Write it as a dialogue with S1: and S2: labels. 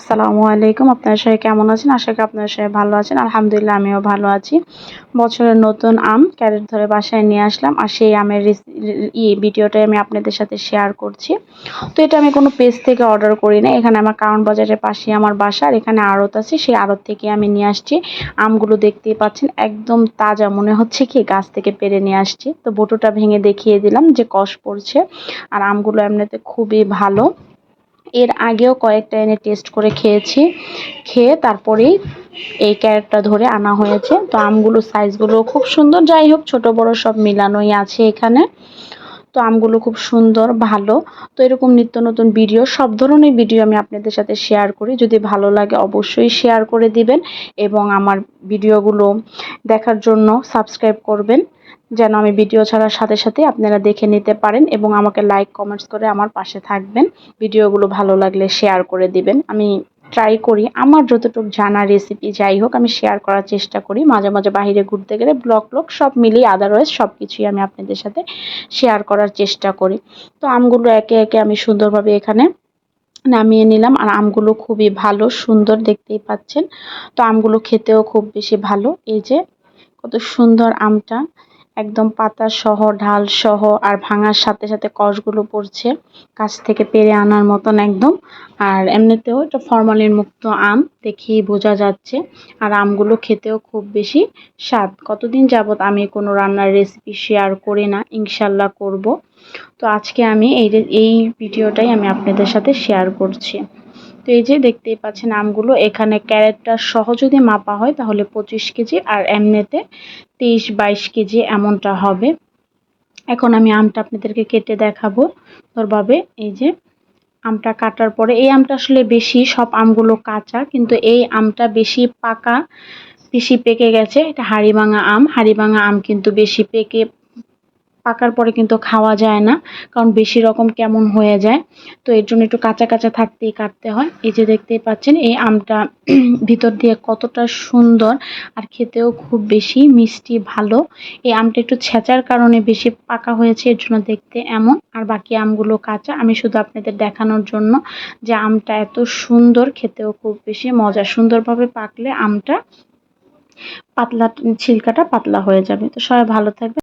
S1: আসসালামু আলাইকুম। আপনারা সবাই কেমন আছেন? আশা করি আপনারা সবাই ভালো আছেন। আলহামদুলিল্লাহ, আমিও ভালো আছি। বছরের নতুন আম ক্যারেট ধরে বাসায় নিয়ে আসলাম আর সেই আমের ভিডিওটাই আমি আপনাদের সাথে শেয়ার করছি। তো এটা আমি কোনো পেজ থেকে অর্ডার করি না এখানে আমার কারণ বাজারের পাশে আমার বাসা আর এখানে আড়ত আছে। সেই আড়ত থেকে আমি নিয়ে আসছি। আমগুলো দেখতেই পাচ্ছেন, একদম তাজা। মনে হচ্ছে কি গাছ থেকে পেরে নিয়ে আসছি। তো বোটোটা ভেঙে দেখিয়ে দিলাম যে কষ পড়ছে। আর আমগুলো এমনিতে খুবই ভালো। এর আগেও কয়েকটা এনে টেস্ট করে খেয়েছি। খেয়ে তারপরেই এই ক্যারেটটা ধরে আনা হয়েছে। তো আমগুলো সাইজগুলো খুব সুন্দর। যাই হোক, ছোট বড় সব মিলানোই আছে এখানে। তো আমগুলো খুব সুন্দর, ভালো। তো এরকম নিত্য নতুন ভিডিও সব ধরনের ভিডিও আমি আপনাদের সাথে শেয়ার করি। যদি ভালো লাগে অবশ্যই শেয়ার করে দিবেন এবং আমার ভিডিওগুলো দেখার জন্য সাবস্ক্রাইব করবেন। যেন আমি ভিডিও ছাড়ার সাথে সাথে আপনারা দেখে নিতে পারেন এবং আমাকে লাইক কমেন্টস করে আমার পাশে থাকবেন। ভিডিওগুলো ভালো লাগলে শেয়ার করে দিবেন। আমি ট্রাই করি। আমার যতটুকু জানা রেসিপি যাই হোক, আমি শেয়ার করার চেষ্টা করি। মাঝে মাঝে বাহিরে ঘুরতে গেলে ব্লগ ব্লগ সব মিলিয়ে আদারওয়াইজ সব কিছুই আমি আপনাদের সাথে শেয়ার করার চেষ্টা করি। তো আমগুলো একে একে আমি সুন্দরভাবে এখানে নামিয়ে নিলাম। আর আমগুলো খুবই ভালো, সুন্দর দেখতেই পাচ্ছেন। তো আমগুলো খেতেও খুব বেশি ভালো। এই যে কত সুন্দর আমটা। একদম পাতা সহ, ঢাল সহ আর ভাঙার সাথে সাথে কষগুলো পড়ছে কাছ থেকে পেরে আনার মতন একদম। আর এমনিতেও এটা ফরমালিন মুক্ত আম, দেখেই বোঝা যাচ্ছে। আর আমগুলো খেতেও খুব বেশি স্বাদ। কতদিন যাবৎ আমি কোনো রান্নার রেসিপি শেয়ার করি না, ইনশাল্লাহ করব। তো আজকে আমি এই এই ভিডিওটাই আমি আপনাদের সাথে শেয়ার করছি। এই যে দেখতেই পাচ্ছেন আমগুলো। এখানে ক্যারেটটা সহ যদি মাপা হয়, তাহলে পঁচিশ কেজি আর এমনিতে তেইশ বাইশ কেজি এমনটা হবে। এখন আমি আমটা আপনাদেরকে কেটে দেখাবো তোরভাবে। এই যে আমটা কাটার পরে, এই আমটা আসলে বেশি, সব আমগুলো কাঁচা, কিন্তু এই আমটা বেশি পাকা, বেশি পেকে গেছে। এটা হাড়িভাঙা আম। হাড়িভাঙা আম কিন্তু বেশি পেকে পাকার পরে কিন্তু খাওয়া যায় না, কারণ বেশি রকম কেমন হয়ে যায়। তো এর জন্য একটু কাঁচা কাঁচা থাকতেই কাটতে হয়। এই যে দেখতেই পাচ্ছেন, এই আমটা ভিতর দিয়ে কতটা সুন্দর আর খেতেও খুব বেশি মিষ্টি, ভালো। এই আমটা একটু ছেঁচার কারণে বেশি পাকা হয়েছে, এর জন্য দেখতে এমন। আর বাকি আমগুলো কাঁচা, আমি শুধু আপনাদের দেখানোর জন্য যে আমটা এত সুন্দর, খেতেও খুব বেশি মজা। সুন্দরভাবে পাকলে আমটা পাতলা, ছিলকাটা পাতলা হয়ে যাবে। তো সবাই ভালো থাকবে